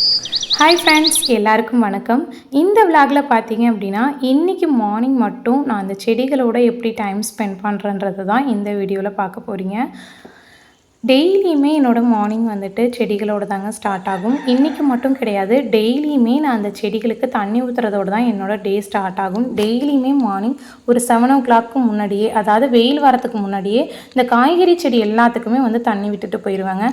Hi friends எல்லாருக்கும் வணக்கம். இந்த விலாகில் பார்த்தீங்க அப்படின்னா இன்றைக்கி மார்னிங் மட்டும் நான் அந்த செடிகளோட எப்படி டைம் ஸ்பெண்ட் பண்ணுறன்றது தான் இந்த வீடியோவில் பார்க்க போகிறீங்க டெய்லியுமே என்னோடய மார்னிங் வந்துட்டு செடிகளோட தாங்க ஸ்டார்ட் ஆகும். இன்றைக்கி மட்டும் கிடையாது டெய்லியுமே நான் அந்த செடிகளுக்கு தண்ணி ஊற்றுறதோடு தான் என்னோடய டே ஸ்டார்ட் ஆகும். டெய்லியுமே மார்னிங் ஒரு செவன் ஓ கிளாக்கு முன்னாடியே அதாவது வெயில் வரத்துக்கு முன்னாடியே இந்த காய்கறி செடி எல்லாத்துக்குமே வந்து தண்ணி விட்டுட்டு போயிடுவாங்க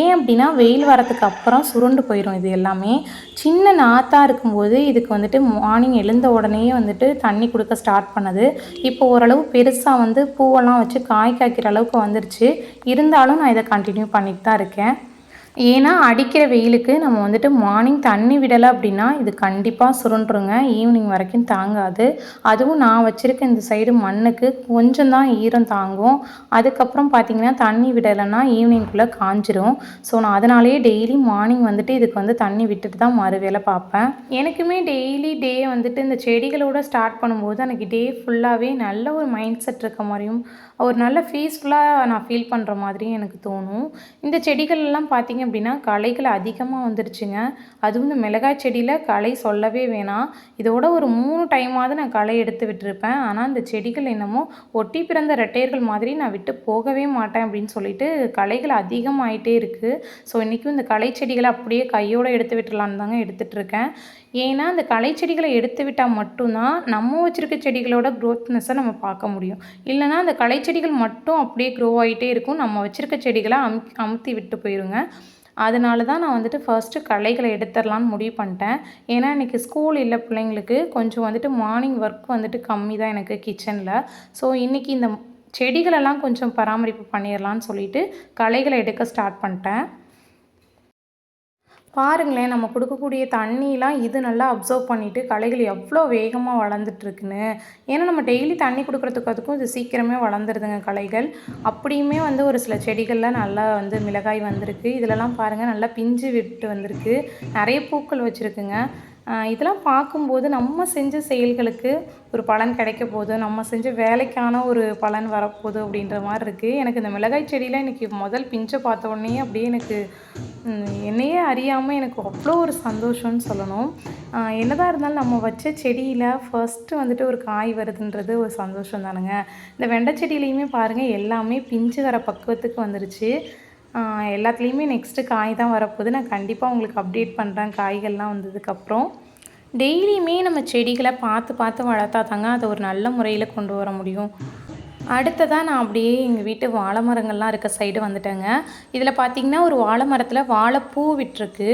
ஏன் அப்படின்னா வெயில் வரத்துக்கு அப்புறம் சுருண்டு போயிடும் இது எல்லாமே. சின்ன நாத்தாக இருக்கும்போது இதுக்கு வந்துட்டு மார்னிங் எழுந்த உடனே வந்துட்டு தண்ணி கொடுக்க ஸ்டார்ட் பண்ணுது. இப்போ ஓரளவு பெருசாக வந்து பூவெல்லாம் வச்சு காய் காய்க்கிற அளவுக்கு வந்துருச்சு. இருந்தாலும் நான் இதை கண்டினியூ பண்ணிட்டு தான் இருக்கேன். ஏன்னா அடிக்கிற வெயிலுக்கு நம்ம வந்துட்டு மார்னிங் தண்ணி விடலை அப்படின்னா இது கண்டிப்பாக சுருண்டுருங்க. ஈவினிங் வரைக்கும் தாங்காது. அதுவும் நான் வச்சுருக்க இந்த சைடு மண்ணுக்கு கொஞ்சம் தான் ஈரம் தாங்கும். அதுக்கப்புறம் பார்த்திங்கன்னா தண்ணி விடலைன்னா ஈவினிங்குள்ளே காஞ்சிரும். ஸோ நான் அதனாலேயே டெய்லி மார்னிங் வந்துட்டு இதுக்கு வந்து தண்ணி விட்டுட்டு தான் மறு வேலை பார்ப்பேன். எனக்குமே டெய்லி டே வந்துட்டு இந்த செடிகளோட ஸ்டார்ட் பண்ணும்போது எனக்கு டே ஃபுல்லாகவே நல்ல ஒரு மைண்ட் செட் இருக்க மாதிரியும் ஒரு நல்ல பீஸ்ஃபுல்லாக நான் ஃபீல் பண்ணுற மாதிரியும் எனக்கு தோணும். இந்த செடிகள் எல்லாம் பார்த்திங்க அப்படின்னா களைகள் அதிகமாக வந்துருச்சுங்க. அதுவும் இந்த மிளகாய் செடியில் களை சொல்லவே வேணாம். இதோட ஒரு மூணு டைமாவது நான் களை எடுத்து விட்டுருப்பேன். ஆனால் இந்த செடிகள் என்னமோ ஒட்டி பிறந்த ரெட்டையர்கள் மாதிரி நான் விட்டு போகவே மாட்டேன் அப்படின்னு சொல்லிட்டு களைகள் அதிகமாயிட்டே இருக்குது ஸோ இன்றைக்கும் இந்த களை செடிகளை அப்படியே கையோடு எடுத்து விட்டுலான்னு தாங்க எடுத்துகிட்ருக்கேன் ஏன்னா அந்த களை செடிகளை எடுத்து விட்டால் மட்டும்தான் நம்ம வச்சுருக்க செடிகளோட க்ரோத்னஸை நம்ம பார்க்க முடியும். இல்லைனா அந்த களை செடிகள் மட்டும் அப்படியே க்ரோ ஆகிட்டே இருக்கும். நம்ம வச்சுருக்க செடிகளை அம் அமுத்தி விட்டு போயிருங்க. அதனால தான் நான் வந்துட்டு ஃபர்ஸ்ட்டு கலைகளை எடுத்துடலான்னு முடிவு பண்ணிட்டேன். ஏன்னா இன்றைக்கி ஸ்கூல் இல்லை பிள்ளைங்களுக்கு கொஞ்சம் வந்துட்டு மார்னிங் ஒர்க் வந்துட்டு கம்மி தான் எனக்கு கிச்சனில் ஸோ இன்றைக்கி இந்த செடிகளெல்லாம் கொஞ்சம் பராமரிப்பு பண்ணிடலான்னு சொல்லிட்டு கலைகளை எடுக்க ஸ்டார்ட் பண்ணிட்டேன். பாருங்களேன் நம்ம கொடுக்கக்கூடிய தண்ணிலாம் இது நல்லா அப்சர்வ் பண்ணிவிட்டு களைகள் எவ்வளோ வேகமாக வளர்ந்துட்டுருக்குன்னு. ஏன்னா நம்ம டெய்லி தண்ணி கொடுக்குறதுக்கு அதுக்கும் இது சீக்கிரமே வளர்ந்துருதுங்க களைகள். அப்படியுமே வந்து ஒரு சில செடிகளில் நல்லா வந்து மிளகாய் வந்திருக்கு. இதிலலாம் பாருங்கள் நல்லா பிஞ்சு விட்டு வந்திருக்கு. நிறைய பூக்கள் வச்சுருக்குங்க. இதெல்லாம் பார்க்கும்போது நம்ம செஞ்ச செயல்களுக்கு ஒரு பலன் கிடைக்க போகுது. நம்ம செஞ்ச வேலைக்கான ஒரு பலன் வரப்போகுது அப்படின்ற மாதிரி இருக்குது எனக்கு இந்த மிளகாய் செடியில் இன்றைக்கி முதல் பிஞ்சை பார்த்த உடனே அப்படியே எனக்கு என்னையே அறியாமல் எனக்கு அவ்வளோ ஒரு சந்தோஷம்னு சொல்லணும். என்னதான் இருந்தாலும் நம்ம வச்ச செடியில் ஃபஸ்ட்டு வந்துட்டு ஒரு காய் வருதுன்றது ஒரு சந்தோஷம் தானுங்க. இந்த வெண்டை செடியிலையுமே பாருங்கள் எல்லாமே பிஞ்சு வர பக்குவத்துக்கு வந்துருச்சு. எல்லாத்துலேயுமே நெக்ஸ்ட்டு காய் தான் வரப்போகுது. நான் கண்டிப்பாக உங்களுக்கு அப்டேட் பண்ணுறேன் காய்கள்லாம் வந்ததுக்கப்புறம். டெய்லியுமே நம்ம செடிகளை பார்த்து பார்த்து வளர்த்தா தாங்க அதை ஒரு நல்ல முறையில் கொண்டு வர முடியும். அடுத்ததாக நான் அப்படியே எங்கள் வீட்டு வாழை மரங்கள்லாம் இருக்க சைடு வந்துட்டேங்க. இதில் பார்த்திங்கன்னா ஒரு வாழை மரத்தில் வாழைப்பூ விட்டுருக்கு.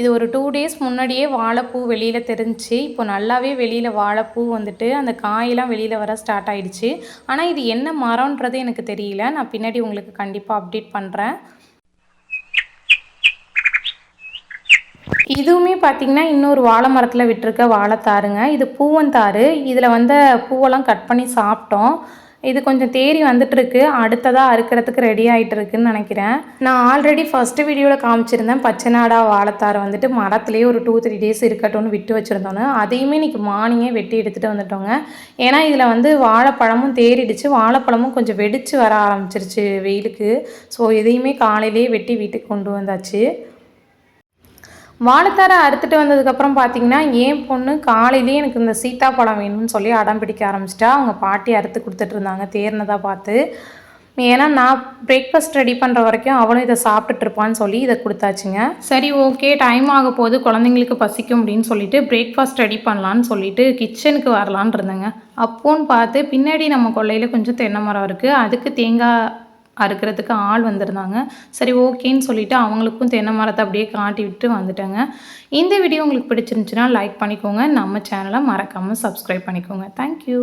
இது ஒரு டூ டேஸ் முன்னாடியே வாழைப்பூ வெளியில் தெரிஞ்சு இப்போ நல்லாவே வெளியில் வாழைப்பூ வந்துட்டு அந்த காயெல்லாம் வெளியில் வர ஸ்டார்ட் ஆகிடுச்சு ஆனால் இது என்ன மரம்ன்றது எனக்கு தெரியல. நான் பின்னாடி உங்களுக்கு கண்டிப்பாக அப்டேட் பண்ணுறேன் இதுவுமே பார்த்திங்கன்னா இன்னொரு வாழை மரத்தில் விட்டுருக்க வாழைத்தாருங்க. இது பூவந்தாறு. இதில் வந்த பூவெல்லாம் கட் பண்ணி சாப்பிட்டோம். இது கொஞ்சம் தேறி வந்துட்டுருக்கு. அடுத்ததாக அறுக்கிறதுக்கு ரெடி ஆகிட்டு இருக்குன்னு நினைக்கிறேன். நான் ஆல்ரெடி ஃபஸ்ட்டு வீடியோவில் காமிச்சிருந்தேன். பச்சைநாடா வாழைத்தாரை வந்துட்டு மரத்துலேயே ஒரு டூ த்ரீ டேஸ் இருக்கட்டும்னு விட்டு வச்சுருந்தோன்னு. அதையுமே இன்றைக்கி மார்னிங்கே வெட்டி எடுத்துகிட்டு வந்துட்டோங்க. ஏன்னா இதில் வந்து வாழைப்பழமும் தேறிடுச்சு. வாழைப்பழமும் கொஞ்சம் வெடித்து வர ஆரம்பிச்சிருச்சு வெயிலுக்கு. ஸோ இதையுமே காலையிலேயே வெட்டி வீட்டுக்கு கொண்டு வந்தாச்சு. வாழைத்தாரை அறுத்துட்டு வந்ததுக்கப்புறம் பார்த்தீங்கன்னா என் பொண்ணு காலையிலேயே எனக்கு இந்த சீத்தாப்பழம் வேணும்னு சொல்லி அடம் பிடிக்க ஆரம்பிச்சிட்டா. அவங்க பாட்டி அறுத்து கொடுத்துட்டு இருந்தாங்க தேர்னதாக பார்த்து. ஏன்னா நான் பிரேக்ஃபாஸ்ட் ரெடி பண்ணுற வரைக்கும் அவளும் இதை சாப்பிட்டுட்டு இருப்பான்னு சொல்லி இதை கொடுத்தாச்சுங்க. சரி ஓகே டைம் ஆக போது குழந்தைங்களுக்கு பசிக்கும் அப்படின்னு சொல்லிட்டு பிரேக்ஃபாஸ்ட் ரெடி பண்ணலான்னு சொல்லிட்டு கிச்சனுக்கு வரலான் இருந்தேங்க. அப்போன்னு பார்த்து பின்னாடி நம்ம கொள்ளையில் கொஞ்சம் தென்னை மரம் இருக்குது அதுக்கு தேங்காய் அறுக்கிறதுக்கு ஆள் வந்திருந்தாங்க. சரி ஓகேன்னு சொல்லிவிட்டு அவங்களுக்கும் தென்னை மரத்தை அப்படியே காட்டி விட்டு வந்துட்டேங்க. இந்த வீடியோ உங்களுக்கு பிடிச்சிருந்துச்சுன்னா லைக் பண்ணிக்கோங்க. நம்ம சேனலை மறக்காமல் சப்ஸ்கிரைப் பண்ணிக்கோங்க. தேங்க்யூ